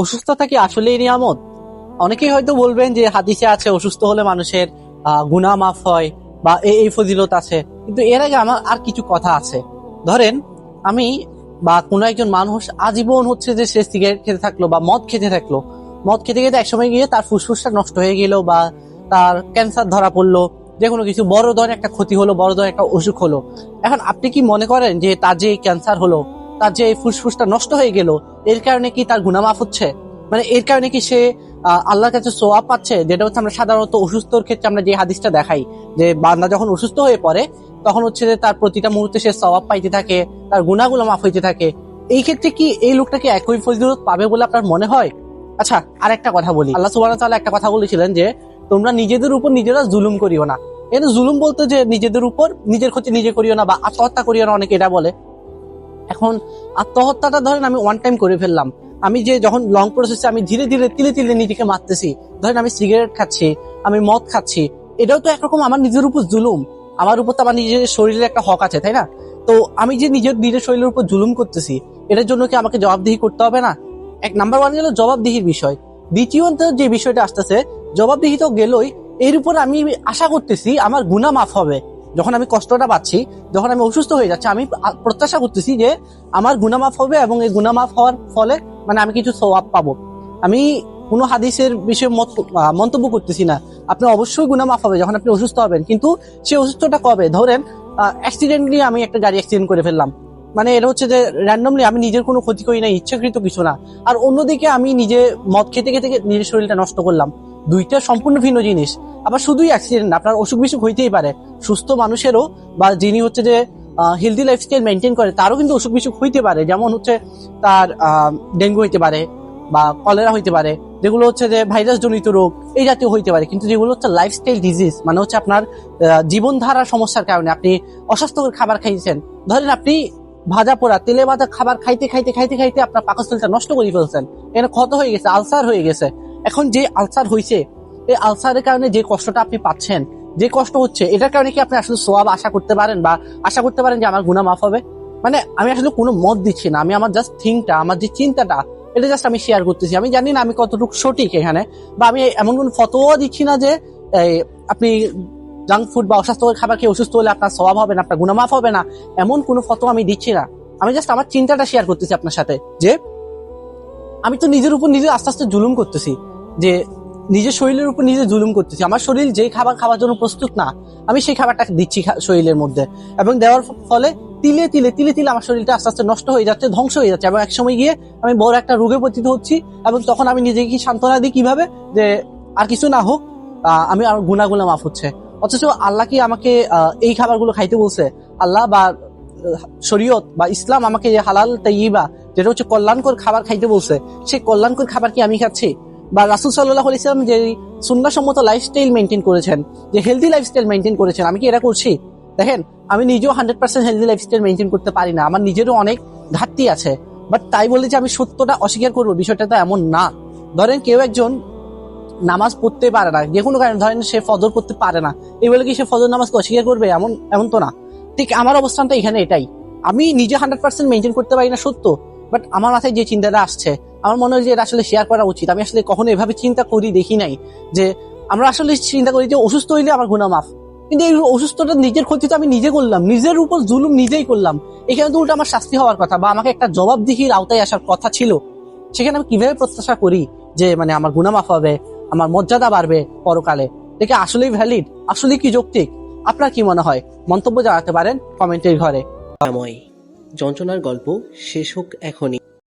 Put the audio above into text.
অসুস্থতা কি আসলেই নিয়ামত? অনেকেই হয়তো বলবেন যে হাদিসে আছে, অসুস্থ হলে মানুষের গুনাহ মাফ হয় বা এই ফজিলত আছে। কিন্তু এর আগে আমার আর কিছু কথা আছে। ধরেন, আমি বা কোনো একজন মানুষ আজীবন হচ্ছে যে সে সিগারেট খেতে থাকল বা মদ খেতে থাকল। মদ খেতে খেতে একসময় গিয়ে তার ফুসফুসটা নষ্ট হয়ে গেল বা তার ক্যান্সার ধরা পড়ল। যে কোনো কিছু, বড় ধরনের একটা ক্ষতি হলো, বড় ধরনের একটা অসুখ হলো। এখন আপনি কি মনে করেন যে তার যে ক্যান্সার হলো, তার যে ফুসফুসটা নষ্ট হয়ে গেল এর কারণে কি তার গুনামাফ হচ্ছে? মানে এর কারণে কি সে আল্লাহর কাছে সোয়াব পাচ্ছে? যেটা হচ্ছে আমরা সাধারণত অসুস্থর ক্ষেত্রে আমরা যে হাদিসটা দেখাই, যে বান্দা যখন অসুস্থ হয়ে পড়ে, তখন হচ্ছে যে তার প্রতিটা মুহূর্তে সে সওয়াব পাইতে থাকে, তার গুণাগুলো মাফ হইতে থাকে। এই ক্ষেত্রে কি এই লোকটা কি একই ফজিলত পাবে বলে আপনার মনে হয়? আচ্ছা আর একটা কথা বলি। আল্লাহ ওয়া তাআলা একটা কথা বলেছিলেন যে, তোমরা নিজেদের উপর নিজেরা জুলুম করিও না। এটা জুলুম বলতে যে নিজেদের উপর নিজের ক্ষতি নিজে করিও না বা আত্মহত্যা করিও না, অনেকে এটা বলে। এখন আত্মহত্যাটা ধরেন আমি ওয়ান টাইম করে ফেললাম। আমি যে যখন লং প্রসেসে আমি ধীরে ধীরে, তিলে তিলে নিজেকে মারতেছি, ধরেন আমি সিগারেট খাচ্ছি, আমি মদ খাচ্ছি, এটাও তো একরকম আমার নিজের উপর জুলুম। আমার উপর তো আমার নিজের শরীরের একটা হক আছে, তাই না? তো আমি যে নিজের নিজের শরীরের উপর জুলুম করতেছি, এটার জন্য কি আমাকে জবাবদিহি করতে হবে না? এক নাম্বার ওয়ান গেল জবাবদিহির বিষয়। দ্বিতীয়ত যে বিষয়টা আসতেছে জবাবদিহি তো গেলই এর উপর আমি আশা করতেছি আমার গুণা মাফ হবে। যখন আমি কষ্টটা পাচ্ছি, যখন আমি অসুস্থ হয়ে যাচ্ছি, আমি প্রত্যাশা করতেছি যে আমার গুণা মাফ হবে এবং এই গুণা মাফ হওয়ার ফলে মানে আমি কিছু সওয়াব পাবো। আমি কোনো হাদিসের বিষয়ে মন্তব্য করতেছি না। আপনি অবশ্যই গুণা মাফ হবে যখন আপনি অসুস্থ হবেন। কিন্তু সেই অসুস্থটা কবে? ধরেন অ্যাক্সিডেন্টলি আমি একটা গাড়ি অ্যাক্সিডেন্ট করে ফেললাম। মানে এটা হচ্ছে যে র্যান্ডমলি আমি নিজের কোনো ক্ষতি করি না ইচ্ছাকৃত কিছু না। আর অন্যদিকে আমি নিজে মদ খেতে খেতে নিজের শরীরটা নষ্ট করলাম। দুইটা সম্পূর্ণ ভিন্ন জিনিস। আবার শুধুই অ্যাক্সিডেন্ট আপনার অসুখ বিসুখ হইতেই পারে। সুস্থ মানুষেরও বা যিনি হচ্ছে যে হেলদি লাইফস্টাইল মেনটেন করে তারও কিন্তু অসুখ বিসুখ হইতে পারে। যেমন হচ্ছে তার ডেঙ্গু হইতে পারে বা কলেরা হইতে পারে যেগুলো হচ্ছে যে ভাইরাস জনিত রোগ এই জাতীয় হইতে পারে। কিন্তু যেগুলো হচ্ছে লাইফস্টাইল ডিজিজ মানে হচ্ছে আপনার আহ, জীবনধারার সমস্যার কারণে আপনি অস্বাস্থ্যকর খাবার খাইছেন। ধরেন আপনি ভাজা পোড়া তেলে ভাজা খাবার খাইতে খাইতে খাইতে খাইতে আপনার পাকস্থলীটা নষ্ট করে ফেলছেন। এখানে ক্ষত হয়ে গেছে আলসার হয়ে গেছে। এখন যে আলসার হয়েছে এই আলসারের কারণে যে কষ্টটা আপনি পাচ্ছেন, যে কষ্ট হচ্ছে, এটার কারণে কি আপনি আসলে সোয়াব আশা করতে পারেন বা আশা করতে পারেন যে আমার গুণা মাফ হবে? মানে আমি আসলে কোনো মত দিচ্ছি না, আমি আমার জাস্ট থিঙ্কটা আমার যে চিন্তাটা, এটা জাস্ট আমি শেয়ার করতেছি। আমি জানি না আমি কতটুকু সঠিক এখানে বা আমি এমন কোন ফতোয়া দিচ্ছি না যে আপনি জাঙ্ক ফুড বা অস্বাস্থ্যকর খাবার খেয়ে অসুস্থ হলে আপনার স্বভাব হবে না, আপনার গুণামাফ হবে না, এমন কোনো ফতোয়া আমি দিচ্ছি না। আমি জাস্ট আমার চিন্তাটা শেয়ার করতেছি আপনার সাথে যে, আমি তো নিজের উপর নিজে আস্তে আস্তে জুলুম করতেছি যে নিজের শরীরের উপর নিজে জুলুম করতেছি। আমার শরীর যেই খাবার খাওয়ার জন্য প্রস্তুত না, আমি সেই খাবারটা দিচ্ছি শরীরের মধ্যে। এবং দেওয়ার ফলে তিলে তিলে তিলে তিলে আমার শরীরটা আস্তে আস্তে নষ্ট হয়ে যাচ্ছে, ধ্বংস হয়ে যাচ্ছে। এবং এক সময় গিয়ে আমি বড় একটা রোগে পতিত হচ্ছি এবং তখন আমি নিজেকে কি সান্ত্বনা দিই কীভাবে যে আর কিছু না হোক আমি আর গুণাগুলা মাফ হচ্ছে। অথচ আল্লাহ কি আমাকে এই খাবারগুলো খাইতে বলছে? আল্লাহ বা শরীয়ত বা ইসলাম আমাকে যে হালাল তাইয়িবা, যেটা হচ্ছে কল্যাণকর খাবার খাইতে বলছে, সেই কল্যাণকর খাবার কি আমি খাচ্ছি? বা রাসুল সাল্লাহ ইসলাম যে সুন্নাসম্মত লাইফস্টাইল মেনটেন করেছেন, যে হেলদি লাইফস্টাইল মেনটেন করেছেন, আমি কি এটা করছি? দেখেন, আমি নিজেও hundred percent healthy lifestyle maintain করতে পারি না, আমার নিজেরও অনেক ঘাটতি আছে বাট তাই বলে যে আমি সত্যটা অস্বীকার করব, বিষয়টা তো এমন না। ধরেন কেউ একজন নামাজ পড়তে পারে না, যে কোনো কারণে, ধরেন সে ফজর করতে পারে না, এই বলে কি সে ফজর নামাজকে অস্বীকার করবে? এমন এমন তো না। ঠিক আমার অবস্থানটা এখানে এটাই, আমি নিজে হান্ড্রেড পার্সেন্ট মেনটেন করতে পারি না সত্য বাট আমার মাথায় যে চিন্তাটা আসছে আমার মনে হয় যে এটা আসলে শেয়ার করা উচিত। আমি আসলে কখনো এভাবে চিন্তা করি, দেখি নাই যে আমরা আসলে চিন্তা করি যে অসুস্থ হইলে আমার গুণা মাফ। কিন্তু এই অসুস্থতা নিজের ক্ষতি তো আমি নিজে করলাম। নিজের উপর জুলুম নিজেই করলাম। এখানে তো উল্টো আমার শাস্তি হওয়ার কথা বা আমাকে একটা জবাবদিহির আওতায় আসার কথা ছিল। সেখানে আমি কীভাবে প্রত্যাশা করি যে মানে আমার গুণা মাফ হবে, আমার মর্যাদা বাড়বে পরকালে? দেখে আসলেই ভ্যালিড আসলে কি যৌক্তিক? আপনার কি মনে হয়? মন্তব্য জানাতে পারেন কমেন্টের ঘরে। যন্ত্রণার গল্প শেষ হোক এখনই।